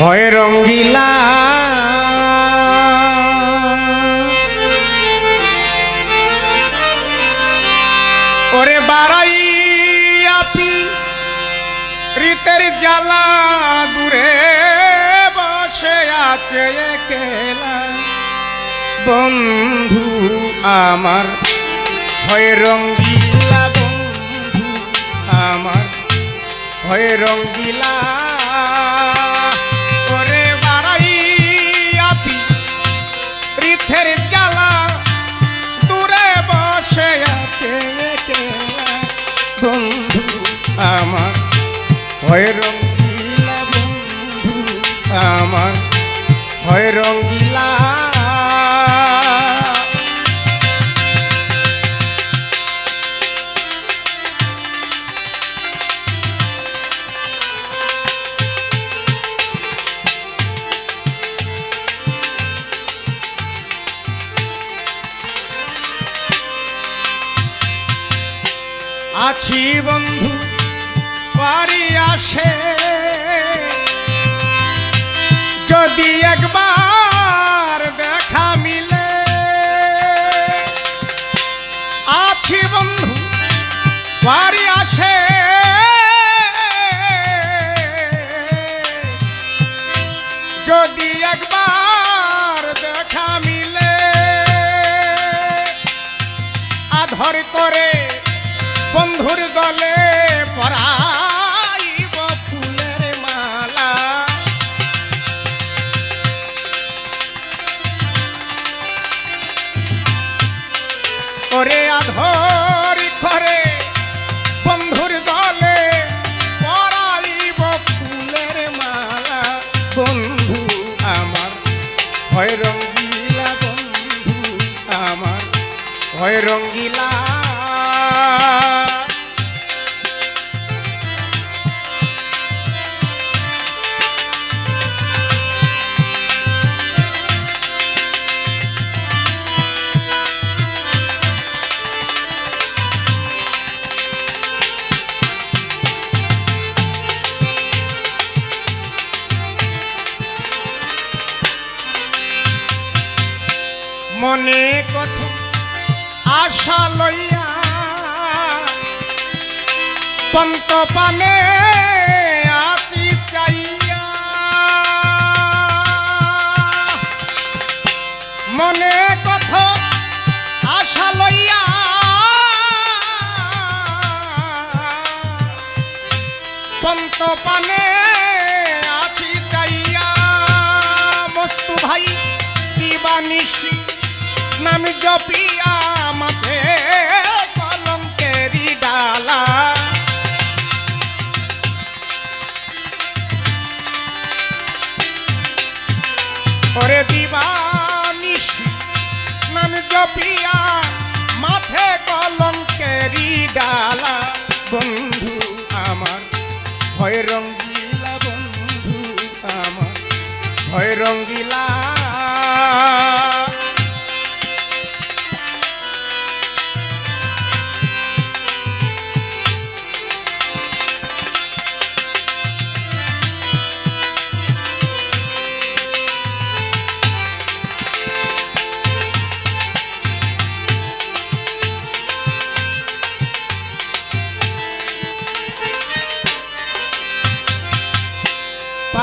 হয় রঙ্গিলা। ওরে বারাই আপি, রীতের জ্বালা দূরে বসে আছে বন্ধু আমার হয় রঙ্গিলা বন্ধু আমার হয় রঙ্গিলা। হয় রঙ্গিলা বন্ধু আমার হয় রঙ্গিলা। আছি বন্ধু বাড়ি আসে। যদি একবার দেখা মিলে, আছি বন্ধু, বাড়ি আসে। যদি একবার দেখা মিলে, আধর করে বন্ধুর দলে পরাইব হয় রঙ্গিলা আশা লইয়া পন্ত পানে আছি চাইয়া। মনে কত আশা লইয়া পন্ত পানে আছি চাইয়া। মস্তু ভাই, দিবানিশি, নাম জপিয়া নাম মাথে কলঙ্কেরি ডালা। বন্ধু আমার হয় রঙ্গিলা বন্ধু আমার হয় রঙ্গিলা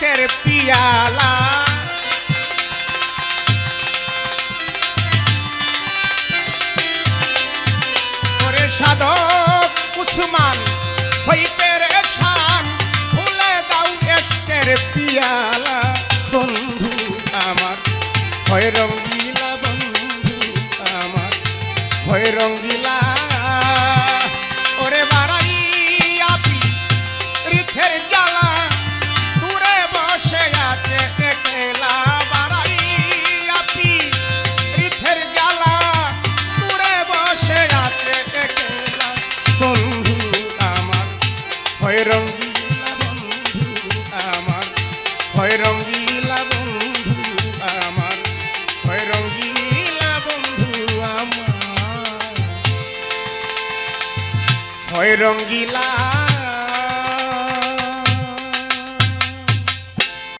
এসকের পিয়ালা করে সাধক উসমান হই পেরেশান খুলে দাও এসকের পিয়ালা বন্ধু আমার হয় রঙ্গিলা বন্ধু আমার হয় রঙ্গিলা ওরে বাড়াই আপি রিথের জ্বালা রঙ্গিলা